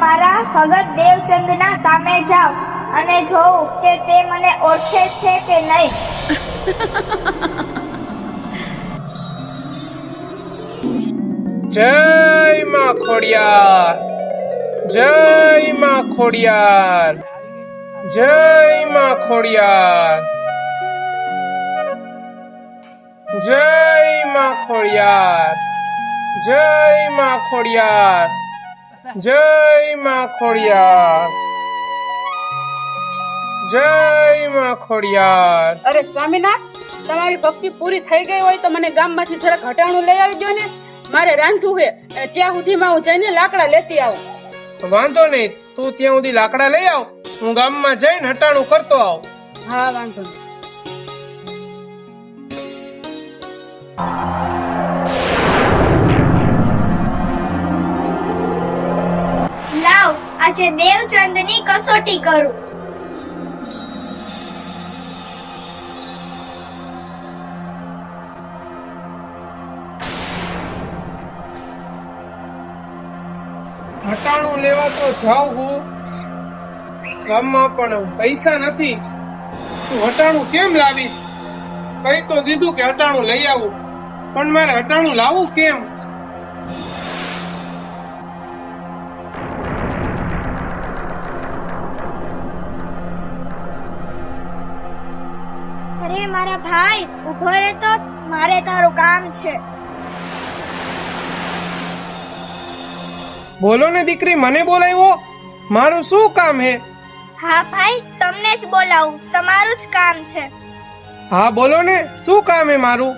મારા ભગત દેવચંદના સામે જાઉં અને જોઉં કે તે મને ઓળખે છે કે નહીં. જય માં ખોડિયાર. જય માં ખોડિયાર. જય માં ખોડિયાર. જય માં ખોડિયાર. જય માં ખોડિયાર. જય માં ખોડિયાર. જય માં ખોડિયાર. અરે સ્વામીનાથ તમારી ભક્તિ પૂરી થઈ ગઈ હોય તો મને ગામમાંથી જરાક હટાણું લઈ આવી દો ને. મારે રાંધવું છે ત્યાં સુધીમાં હું જઈને લાકડા લેતી આવું. વાંધો નહીં તું ત્યાં સુધી લાકડા લઈ આવ હું ગામમાં જઈને હટાણું કરતો આવ. હા વાંધો નહીં. આજે દેવચંદની કસોટી કરું. લેવા તો જાઉં હું. ગામમાં પણ પૈસા નથી. તું હટાણું કેમ લાવીશ? કઈ તો દીધું કે હટાણું લઈ આવું. પણ મારે હટાણું લાવવું કેમ? ભાઈ તો મારે તારું કામ છે. બોલો ને દીકરી મને બોલાવ્યો? મારું શું કામ હે? હા ભાઈ તમને જ બોલાવું. તમારું જ કામ છે. હા બોલો ને શું કામ હે મારું?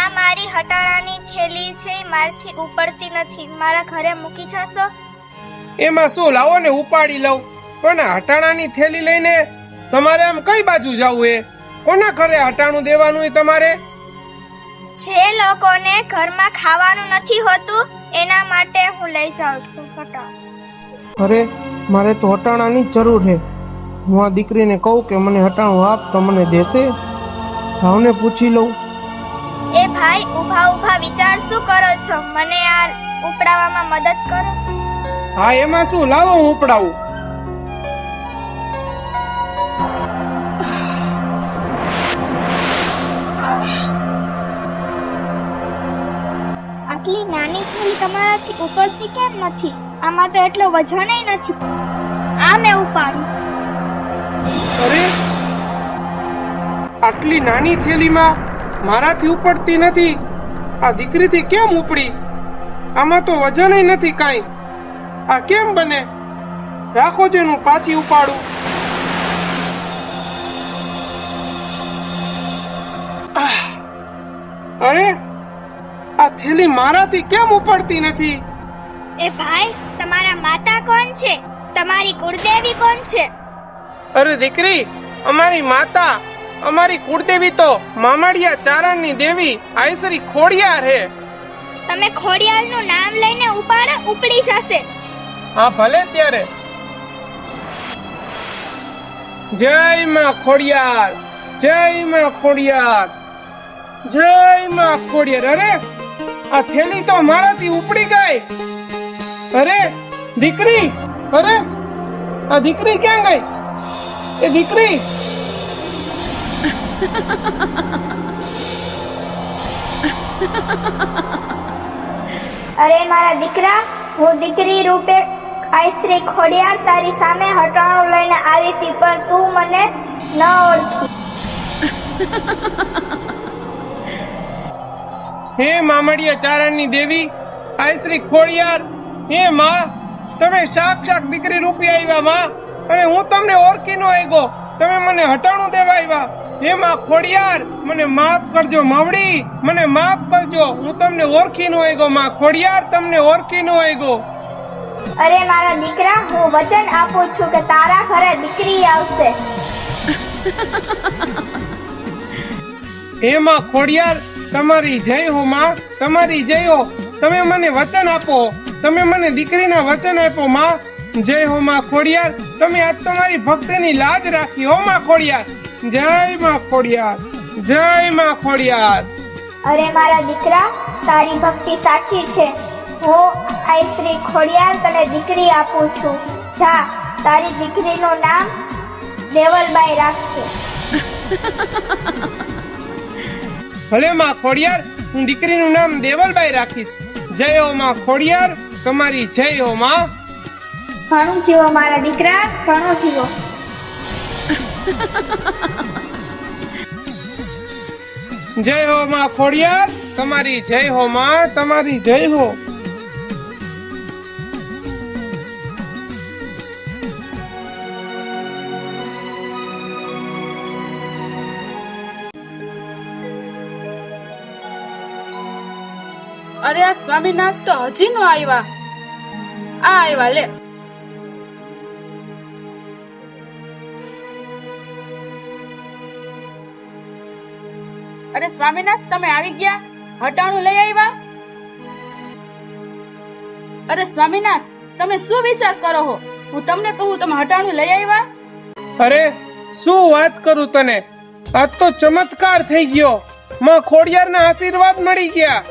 આ મારી હટાણાની થેલી છે મારથી ઉપડતી નથી. મારા ઘરે મૂકી જશો? એમાં શું? લાવો ને ઉપાડી લઉં. પણ હટાણાની થેલી લઈને તમારે આમ કઈ બાજુ જવું એ કોના ઘરે હટાણું દેવાનું એ તમારે? જે લોકોને ઘરમાં ખાવાનું નથી હોતું એના માટે હું લઈ જાઉં છું હટાણું. અરે મારે તો હટાણાની જ જરૂર છે. હું આ દીકરીને કહું કે મને હટાણું આપ તો મને દેશે. ભાવને પૂછી લઉં. એ ભાઈ ઊભા ઊભા વિચાર શું કરો છો? મને આ ઉપડાવવામાં મદદ કરો. હા એમાં શું? લાવો હું ઉપડાવું. તમારાથી ઉપરથી કેમ નથી? આમાં તો એટલો વજનય નથી. આ મેં ઉપાડ્યું. અરે! આટલી નાની થેલીમાં મારાથી ઉપડતી નથી. આ દીકરીથી કેમ ઉપડી? આમાં તો વજન નથી કાંઈ. આ કેમ બને? રાખો જેનું પાછી ઉપાડું! અરે! થેલી મારાથી કેમ ઉપડતી નથી? એ ભાઈ તમારા માતા કોણ છે? તમારી કુળદેવી કોણ છે? અરે દીકરી અમારી માતા અમારી કુળદેવી તો મામાડિયા ચારણની દેવી આયસરી ખોડિયાર હે. તમે ખોડિયારનું નામ લઈને ઉપાડો ઉપડી જશે. હા ભલે ત્યારે. જય માં ખોડિયાર જય માં ખોડિયાર જય માં ખોડિયાર. અરે આ થેલી તો મારાથી ઉપડી ગઈ. અરે, દીકરી, અરે, આ દીકરી ક્યાં ગઈ? એ દીકરી. અરે, મારા દીકરા, હું દીકરી રૂપે આઈશ્રી ખોડિયાર તારી સામે હટાણું લઈને આવી હતી, પણ તું મને ન ઓળખી. હે મામડિયા ચારણની દેવી આય શ્રી ખોડિયાર હે માં તમે સાક્ષાત દીકરી રૂપી આવ્યા માં. અને હું તમને ઓળખી નો આવ્યો. તમે મને હટાણું દેવા આવ્યા. હે માં ખોડિયાર મને માફ કરજો માવડી મને માફ કરજો. હું તમને ઓળખી નો આવ્યો માં ખોડિયાર તમને ઓળખી નો આવ્યો. અરે મારા દીકરા હું વચન આપું છું કે તારા ઘરે દીકરી આવશે. હે માં ખોડિયાર તમારી જય હો માં તમારી જય હો. તમે મને વચન આપો તમે મને દીકરીના વચન આપો માં. જય હો માં ખોડિયાર તમે આજ તમારી ભક્તિની લાજ રાખી હો માં ખોડિયાર. જય માં ખોડિયાર જય માં ખોડિયાર. અરે મારા દીકરા તારી ભક્તિ સાચી છે. હું આ શ્રી ખોડિયાર તને દીકરી આપું છું. જા તારી દીકરીનું નામ દેવલબાઈ રાખજે. ભલે માં ખોડિયાર હું દીકરીનું નામ દેવલબાઈ રાખીશ. જય હો માં ખોડિયાર તમારી જય હો માં. ઘણું જીવો મારા દીકરા ઘણો જીવો. જય હો માં ખોડિયાર તમારી જય હો માં તમારી જય હો. અરે આ સ્વામીનાથ તો હજી નો આવ્યા. આ આવ્યા, લે. અરે સ્વામીનાથ, તમે આવી ગયા? હટાણું લઈ આવ્યા? અરે સ્વામીનાથ, તમે શું વિચાર કરો હો? હું તમને કહું, તમે હટાણું લઈ આવ્યા? અરે, શું વાત કરું તને? આજ તો ચમત્કાર થઈ ગયો. માં ખોડિયારના આશીર્વાદ મળી ગયા.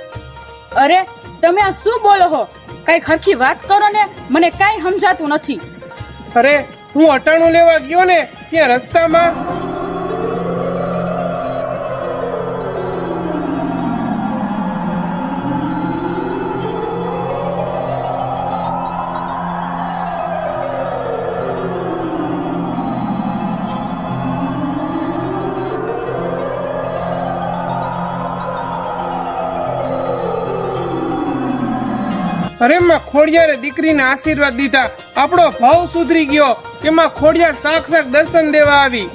અરે, તમે આ શું બોલો હો? કઈ ખરખી વાત કરો ને, મને કઈ સમજાતું નથી. અરે, હું અટાણું લેવા ગયો ને, ત્યાં રસ્તામાં ખોડિયારે દીકરીને આશીર્વાદ દીધા. આપણો ભાવ સુધરી ગયો. એમાં ખોડિયાર સાક્ષાત દર્શન દેવા આવી.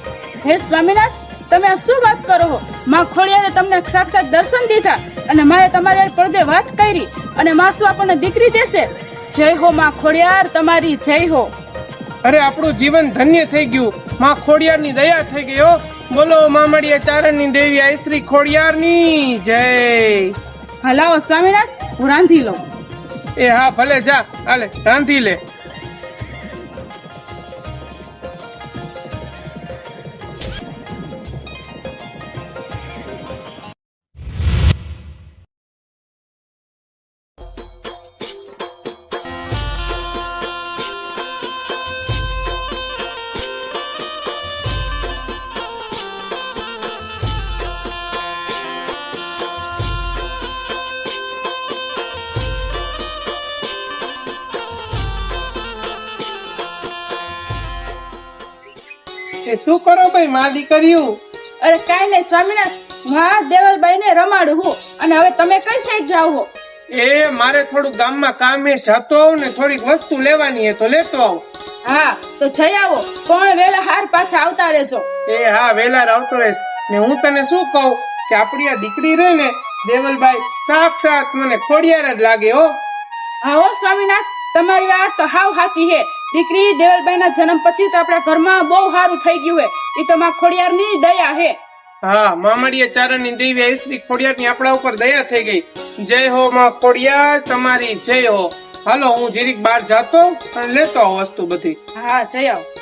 હે સ્વામીનાથ તમે શું વાત કરો છો માં ખોડિયારે તમને સાક્ષાત દર્શન દીધા અને માએ તમારી પડદે વાત કરી અને માસુ આપણને દીકરી દેશે? જય હો માં ખોડિયાર તમારી જય હો. અરે આપણું જીવન ધન્ય થઈ ગયું. માં ખોડિયારની દયા થઈ ગઈ હો. બોલો મામડિયા ચારણની દેવી આઈ શ્રી ખોડિયારની. જય. હલાવો સ્વામીનાથ હું રાંધી લઉં. એ હા ભલે જા. હાલે રાંધી લે. એ શું કરો ભાઈ માં દીકરીયું અરે કાંઈ નહીં સ્વામીનાથ હું દેવલભાઈ ને રમાડું હું. અને હવે તમે કઈ સાઈડ જાવ હો? એ મારે થોડું ગામમાં કામે જતો આવું ને થોડીક વસ્તુ લેવાની હે તો લેતો આવું. હા તો જઈ આવો. પણ વેલા હાર પાછા આવતા રહેજો. એ હા વેલા આવતો રહીશ. ને હું તને શું કહું? કે આપણી આ દીકરી રહે ને દેવલભાઈ સાક્ષાત મને ખોડિયાર જ લાગે હો. હા હો સ્વામીનાથ તમારી વાત તો હાવ સાચી હે. દીકરી દેવલબાઈ ના જન્મ પછી તો આપણા ઘરમાં બહુ સારું થઈ ગયું હે. એ તો માં ખોડિયાર ની દયા હે. હા મામડીયા ચારણની દેવી આઈશ્રી ખોડિયારની આપણા ઉપર દયા થઈ ગઈ. જય હો માં ખોડિયાર તમારી જય હો. હાલો હું જીરીક બહાર જાતો અને લેતો વસ્તુ બધી. હા જય આવો.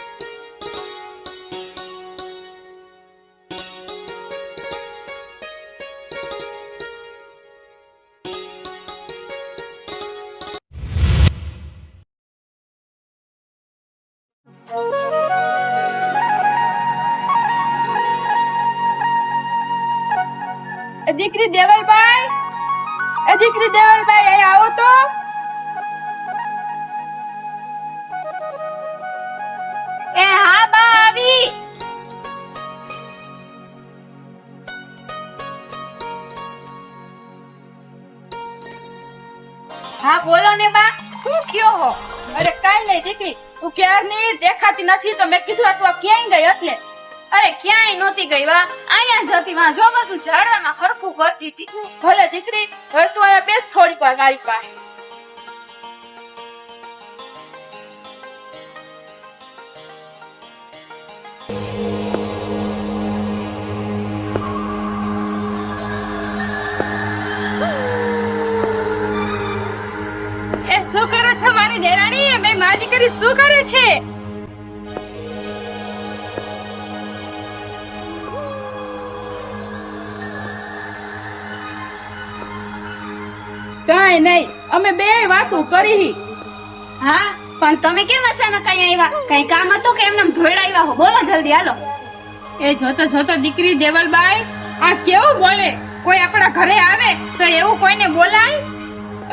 કયો હો? અરે કાઈ નહીં દીકરી, તું ક્યારની દેખાતી નથી તો મેં કીધું તું ક્યાંય ગઈ એટલે? અરે ક્યાંય નહોતી ગઈ વા. અહીંયા જતી વા. જો બધું ઝાડવામાં હરખું કરતી હતી ભલે દીકરી, હવે તું અહીંયા બેસ થોડીક વાર મારી પાસે. મારી દેરાણી બે માજી દીકરી શું કરે છે? કાંઈ નહીં અમે બે વાતો કરી. હા પણ તમે કેમ અચાનક અહીં આવ્યા? કઈ કામ હતું કે એમને ધોઈડાવ્યા હો? બોલો જલ્દી હાલો. એ જોતો જોતો દીકરી દેવલબાઈ આ કેવું બોલે? કોઈ આપણા ઘરે આવે તો એવું કોઈને બોલાય?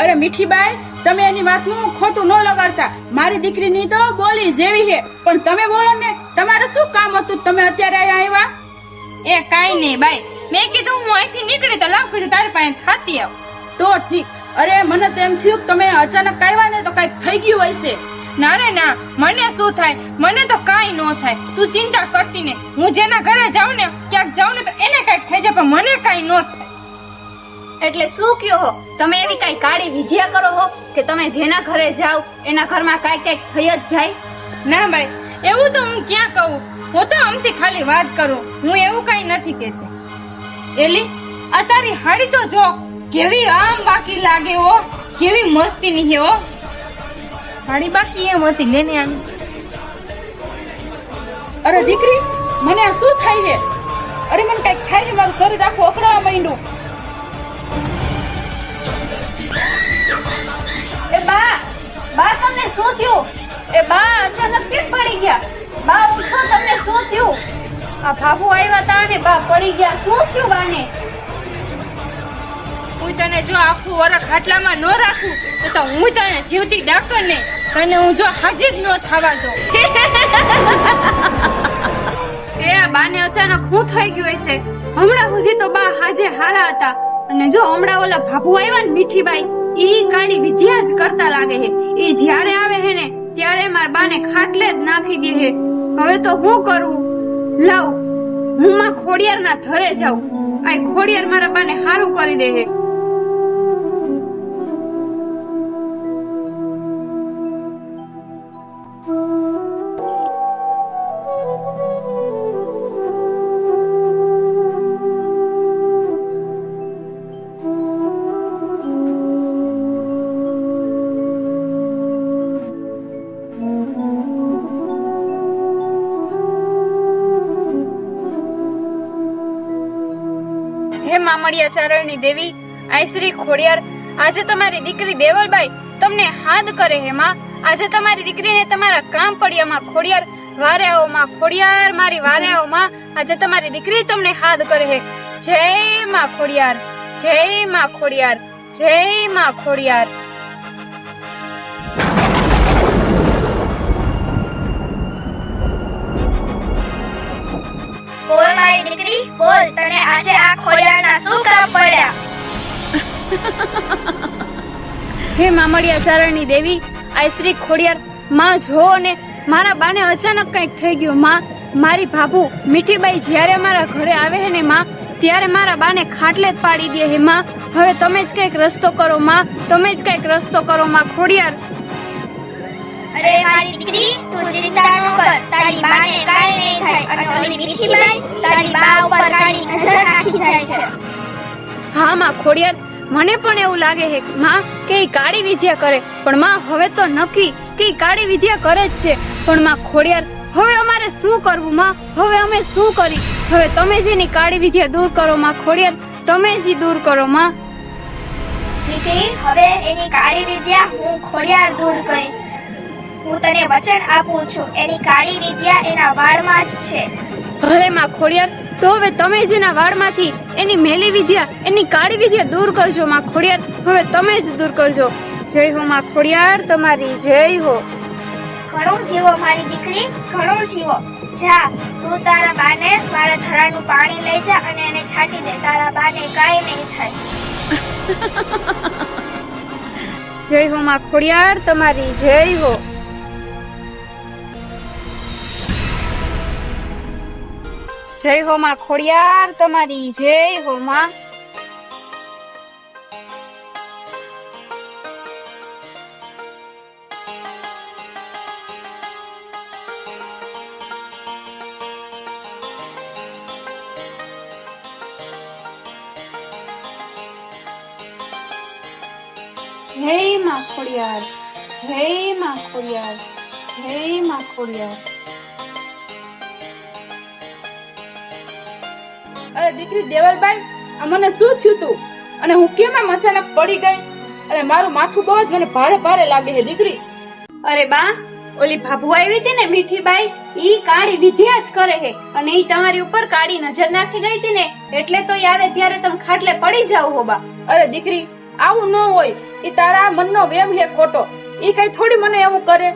અરે મીઠીબાઈ તમે એની વાતનું ખોટું ન લગાડતા. મારી દીકરીની તો બોલી જેવી છે. પણ તમે બોલો ને તમારે શું કામ હતું? તમે અત્યારે અહીંયા આવ્યા? એ કાઈ નહીં બાઈ. મેં કીધું હું અહીંથી નીકળી તો લાવ કીધું તારી પાસે ખાતી આવ. તો ઠીક. અરે મને તો એમ થયું કે તમે અચાનક આવ્યા ને તો કંઈક થઈ ગયું હશે. ના રે ના. મને શું થાય? મને તો કાઈ ન થાય. તું ચિંતા કરતી ને હું જેના ઘરે જાઉં ને ક્યાંક જાઉં ને તો એને કંઈક થઈ જાય પણ મને કાઈ ન થાય. એટલે શું કયો હો તમે એવી કઈ કાળી વિદ્યા કરો કે તમે જેના ઘરે જાઓ, એના ઘરમાં કઈ કાંઈક થઈ જ જાય? ના ભાઈ, એવું તો હું ક્યાં કહું? હું તો આમથી ખાલી વાત કરું. હું એવું કઈ નથી કહેતી. એલી આ તારી હાડી તો જો, કેવી આમ બાકી લાગે હો, કેવી મસ્તી ની હે હો. હાડી બાકી એમ હતી, લેને આમ અરે દીકરી, મને આ શું થાય છે? અરે મને કંઈક થાય છે, મારું શરીર આખું અકળાવા માંડ્યું. બા બા તમને શું થયું? એ બા અચાનક કેમ પડી ગયા? બા ઉઠો તમને શું થયું? આ ભાભુ આવ્યા તા ને બા પડી ગયા. શું થયું બાને? હું તને જો આખું વરખ ખાટલામાં ન રાખું તો તો હું તને જીવતી ડાકર ને તને હું જો હાજી જ ન થવા દઉં. એ આ બાને અચાનક શું થઈ ગયું હશે? હમણાં સુધી તો બા હાજે હારા હતા. અને જો હમણાં ઓલા ભાભુ આવ્યા ને મીઠીબાઈ ઈ કાળી વિદ્યા જ કરતા લાગે છે ઈ જ્યારે આવે હે ને, ત્યારે માર બાને ખાટલે જ નાખી દે હે. હવે તો હું કરું? લાવ, હું માં ખોડિયાર ના ઘરે જાઉં. આ ખોડિયાર મારા બાને હારું કરી દે હે. હે મામડિયા ચારણની દેવી આઈશ્રી ખોડિયાર, આજે તમારી દીકરી દેવલબાઈ તમને હાદ કરે હે માં. આજે તમારી દીકરીને તમારા કામ પડ્યા માં ખોડિયાર વારે આવો માં ખોડિયાર, મારી વારે આવો માં આજે તમારી દીકરી તમને હાદ કરે હે. જય માં ખોડિયાર, જય માં ખોડિયાર, જય માં ખોડિયાર. આજે આ ખોડિયારના શું કામ પડ્યા? હે મામડિયા ચારણની દેવી, આ શ્રી ખોડિયાર માં જો ને મારા બાને અચાનક કંઈક થઈ ગયું. માં, મારી ભાભુ મીઠીબાઈ જ્યારે મારા ઘરે આવે હે ને માં, ત્યારે મારા બાને ખાટલે જ પાડી દે હે. માં, હવે તમે જ કંઈક રસ્તો કરો. માં, તમે જ કંઈક રસ્તો કરો. માં, ખોડિયાર અરે મારી દીકરી તું ચિંતા ન કર. તારી બાને કાંઈ નહીં થાય. અને ઓલી મીઠી બાઈ તારી બા ઉપર કાળી નજર રાખી જાય છે. હા માં ખોડિયાર મને પણ એવું લાગે છે માં કે ઈ કાળી વિદ્યા કરે. પણ માં હવે તો નક્કી કે ઈ કાળી વિદ્યા કરે જ છે. પણ માં ખોડિયાર હવે અમારે શું કરવું માં? હવે અમે શું કરી? હવે તમે જ એની કાળી વિદ્યા દૂર કરો માં ખોડિયાર. તમે જ દૂર કરો માં. દીકરી હવે એની કાળી વિદ્યા હું ખોડિયાર દૂર કરીશ. હું તને વચન આપું છું. એની કાળી વિદ્યા એના વાળમાં જ છે. ભલે માં ખોડિયાર તો હવે તમે જ એના વાળમાંથી એની મેલી વિદ્યા એની કાળી વિદ્યા દૂર કરજો માં ખોડિયાર. હવે તમે જ દૂર કરજો. જય હો માં ખોડિયાર તમારી જય હો. ઘણો જીવો મારી દીકરી ઘણો જીવો. જા તું તારા બાને મારા ધરાનું પાણી લઈ જા અને એને છાંટી દે. તારા બાને કાંઈ નહીં થાય. જય હો માં ખોડિયાર તમારી જય હો. જય હો માં ખોડિયાર તમારી જય હો માં. જય માં ખોડિયાર જય માં ખોડિયાર દીકરી દેવલબાઈ આ મને શું થયું તું? અને હું કેમ આમ અચાનક પડી ગઈ? અને મારું માથું બહુ જ મને ભારે ભારે લાગે છે દીકરી. અરે બા ઓલી ભાભુ આવી હતી ને મીઠીબાઈ ઈ કાળી વિદ્યા જ કરે હે. અને ઈ તમારી ઉપર કાળી નજર નાખી ગઈ હતી ને એટલે તો ઈ આવે ત્યારે તમે ખાટલે પડી જાવ હો બા. અરે દીકરી આવું ન હોય. ઈ તારા મનનો વેમ હે ખોટો. ઈ કઈ થોડી મને એવું કરે?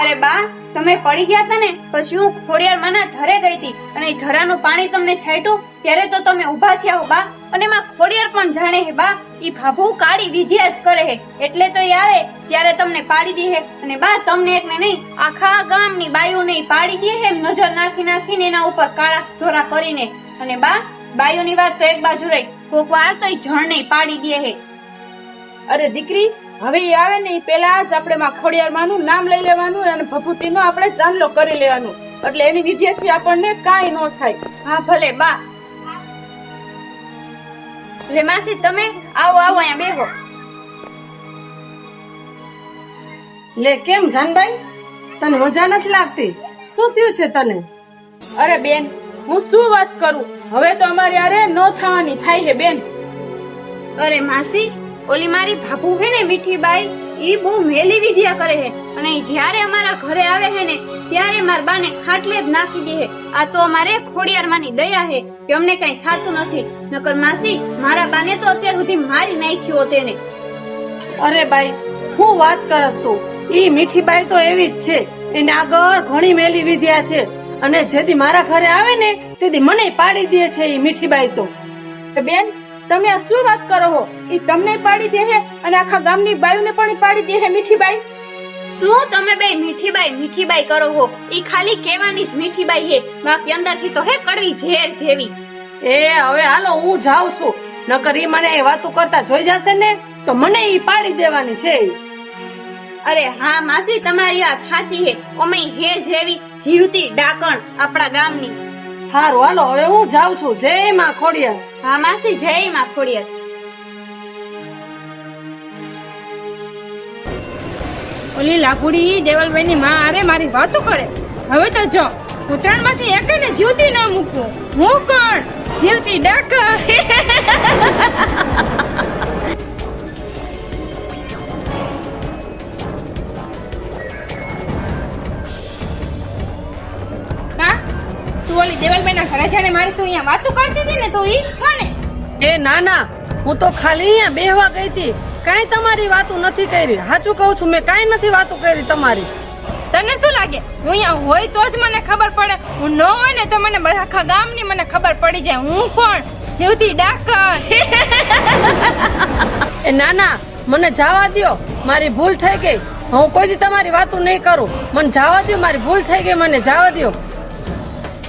અરે બા તમે પડી ગયા હતા ને, પછી હું ખોડિયાર માના ધરે ગઈ હતી અને ધરાનું પાણી તમને છાંટ્યું, ત્યારે તો તમે ઊભા થયા હો બા. અને માં ખોડિયાર પણ જાણે હે બા. ઈ ભાભુ કાળી વિધ્યા જ કરે હે. એટલે તો એ આવે, ત્યારે તમને પાડી દે હે. અને બા, તમને એકને નહીં, આખા ગામની બાયુને પાડી દે હે નજર નાખી નાખીને એના ઉપર કાળા ધોરા કરીને. અને બા, બાયુની વાત તો એક બાજુ રહી. કોક વાર તો ઈ જણને પાડી દે હે. અરે દીકરી હવે એ આવે ને એ પેલા જ આપણે માં ખોડિયાર માનું નામ લઈ લેવાનું અને ભભૂતિનો આપણે ચાંદલો કરી લેવાનું. એટલે એની વિદ્યાથી આપણને કાંઈ ન થાય. હા ભલે બા. લે માસી તમે આવો આવો અહીંયા બેહો. લે કેમ જાનભાઈ? તને મજા નથી લાગતી? શું થયું છે તને? અરે બેન હું શું વાત કરું? હવે તો અમારી આરે ન થવાની થાય છે બેન. અરે માસી ઓલી મારી ભાભુ હે ને મીઠીબાઈ ઈ બહુ મેલી વિદ્યા કરે છે અને જ્યારે અમારા ઘરે આવે હે ને ત્યારે માર બાને ખાટલે જ નાખી દે હે. આ તો અમારે ખોડિયારમાંની દયા હે કે અમને કઈ થાતું નથી. નકર માસી મારા બાને તો અત્યાર સુધી મારી નાખ્યો તેને અરે બાઈ હું વાત કરસ તું. ઈ મીઠી બાઈ તો એવી જ છે. એને આગળ ઘણી મેલી વિદ્યા છે. અને જેથી મારા ઘરે આવે ને તેથી મને પાડી દે છે ઈ મીઠી બાઈ તો બેન તમે આ શું વાત કરો છો ઈ તમને પાડી દેહે અને આખા ગામની બાયુને પણ પાડી દેહે મીઠીબાઈ. શું તમે બે મીઠીબાઈ મીઠીબાઈ કરો હો? ઈ ખાલી કહેવાની જ મીઠીબાઈ હે. બાકી અંદરથી તો હે કડવી ઝેર જેવી. એ હવે હાલો હું જાઉં છું. નકર ઈ મને એ વાતો કરતા જોઈ જશે ને તો મને ઈ પાડી દેવાની છે. અરે હા માસી તમારી વાત સાચી હે. ઓમે હે જેવી જીવતી ડાકણ આપણા ગામની. સારું હાલો હવે હું જાઉં છું. જય માં ખોડિયા હા માસી જય માં ખોડિયાર. ઓલી લાકુડી દેવલભાઈ ની માં અરે મારી વાતો કરે. હવે તો જો ઉત્તરાયણમાંથી એકને જીવતી ના મૂકવું. હું કોણ? જીવતી ડાકા. દેવલભાઈ ના ઘરે છે ને મારી તું અહીંયા વાતો કરતી હતી ને તો ઈ જ છો ને. એ ના ના હું તો ખાલી અહીંયા બેહવા ગઈ હતી. કાંઈ તમારી વાતો નથી કરી. સાચું કહું છું મેં કાંઈ નથી વાતો કરી તમારી. તને શું લાગે? હું અહીંયા હોય તો જ મને ખબર પડે. હું ન હોય ને તો મને આખા ગામની મને ખબર પડી જાય. હું કોણ? જીવતી ડાકર. એ ના ના મને જવા દ્યો. મારી ભૂલ થઈ ગઈ. હું કોઈ દી તમારી વાતો નહીં કરું. મને જવા દ્યો મારી ભૂલ થઈ ગઈ મને જવા દ્યો.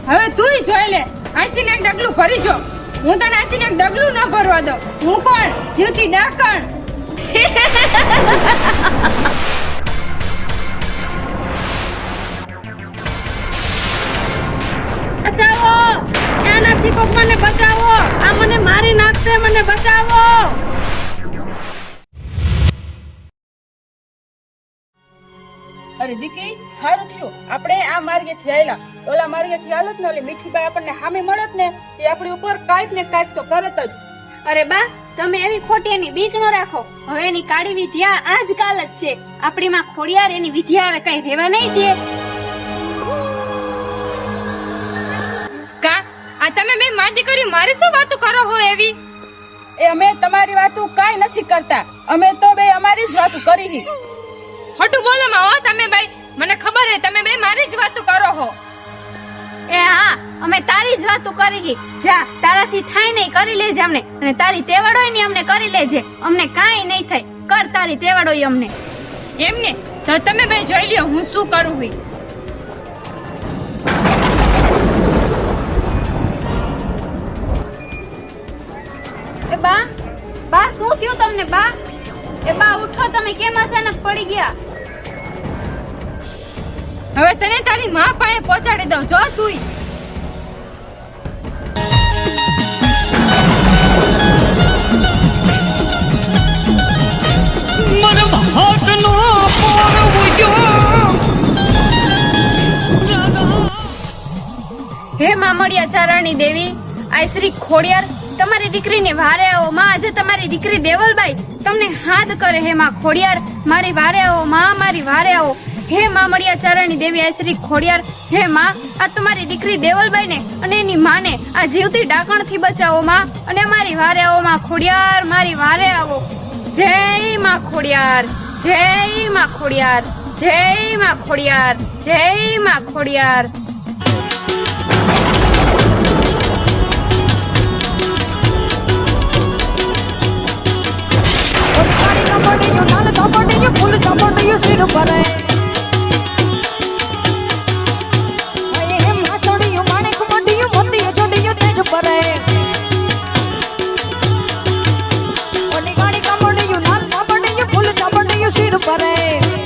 હવે તુંય જોઈ લે. આજથી એક ડગલું ભરી જો. હું તને આજથી ને એક ડગલું ન ભરવા દઉં. હું કોણ? જીવતી ડાકણ બચાવો. એનાથી કોક મને બચાવો. આ મને મારી નાખશે મને બચાવો. અરે દીકરી સારું થયું. આપણે આ માર્ગે થી આયેલા ઓલા મારી થી હાલત ને ઓલી મીઠીબાઈ આપણને સામે મળત ને એ આપણી ઉપર કાંઈક ને કાંઈક તો કરત જ. અરે બા તમે એવી ખોટી એની બીક ન રાખો. હવે એની કાળી વિદ્યા આજકાલ જ છે. આપણી માં ખોડિયાર એની વિદ્યા હવે કઈ રેવા નહીં દે. કા? આ તમે બે માં દીકરી મારી શું વાતો કરો હો એવી? એ અમે તમારી વાતો કાઈ નથી કરતા. અમે તો બે અમારી જ વાતો કરી હી. ખોટું બોલો માં હો તમે ભાઈ. મને ખબર હે તમે બે મારી જ વાતો કરો હો. એ હા, અમે તારી જ વાતો કરી જા, તારાથી થાય નહીં, કરી લેજે અમને. અને તારી તેવડો ની અમને કરી લેજે. અમને કાંઈ નહીં થાય. કર તારી તેવડો અમને. એમને તો તમે ભાઈ જોઈ લ્યો, હું શું કરું હોય એ બા બા, શું થયું તમને, બા? એ બા, ઉઠો તમે, કેમ અચાનક પડી ગયા? હવે તને તારી માં પાસે પહોંચાડી દઉં જો તુંય. હે મામડિયા ચારણી દેવી આ શ્રી ખોડિયાર તમારી દીકરીને વારે આવો માં. આજે તમારી દીકરી દેવલબાઈ તમને હાથ કરે હે માં ખોડિયાર. મારી વારે આવો માં મારી વારે આવો. હે માં મળિયા ચારણી દેવી આશરી ખોડિયાર. હે માં આ તમારી દીકરી દેવલબાઈ ને અને એની માને આ જીવતી ડાકણથી બચાવો માં. અને મારી વારે આવો માં ખોડિયાર મારી વારે આવો. જય માં ખોડિયાર જય માં ખોડિયાર જય માં ખોડિયાર જય માં ખોડિયાર. લાલ કબડ્ડીયું, ફૂલ કબડ્ડીયું શિર ભરે. શિર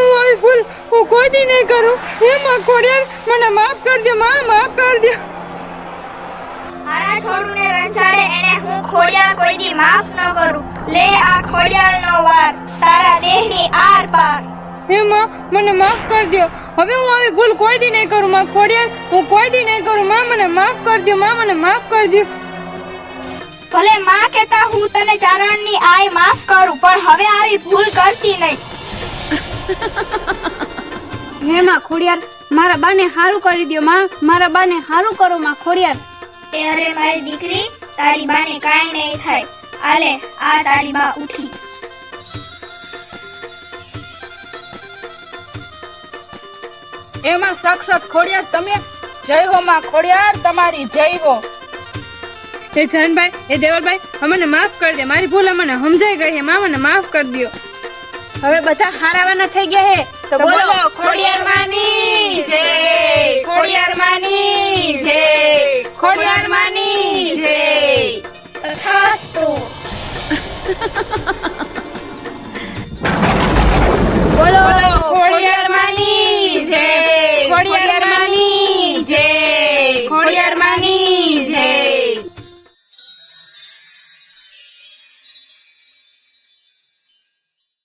હું આવી ભૂલ હું કોઈ નહીં કરું. હે માં ખોડિયાર મને માફ કરજો માં માફ કરજો. મારા છોડુને રંજાડે એને હું ખોડિયાર કોઈ માફ ન કરું. લે આ ખોડિયારનો વાર તારા દેહની આર પાર. હે માં મને માફ કરજો. હવે હું આવી ભૂલ કોઈ દી નહીં કરું માં ખોડિયાર. હું કોઈ દી નહીં કરું માં મને માફ કરજો માં મને માફ કરજો. ભલે માં કહેતા હું તને ચારણની આય માફ કરું પણ હવે આવી ભૂલ કરતી નહીં. હે માં ખોડિયાર મારા બાને હારું કરી દો માં. મારા બાને હારું કરો માં ખોડિયાર. એ અરે મારી દીકરી તારી બાને કાંઈ નહીં થાય. આલે આ તારી બા ઉઠી. એમાં સાક્ષાત ખોડિયાર તમે? જય હો માં ખોડિયાર તમારી જય હો. એ જાનભાઈ એ દેવલભાઈ અમને માફ કરજો મારી ભૂલ અમને સમજાઈ ગઈ હે મા મને માફ કરી દ્યો. હવે બધા હારાવાના થઈ ગયા હે તો બોલો ખોડિયાર માની જય ખોડિયાર માની જય ખોડિયાર માની જય. થાતો બોલો ખોડિયાર માની જય ખોડિયાર માની જય ખોડિયાર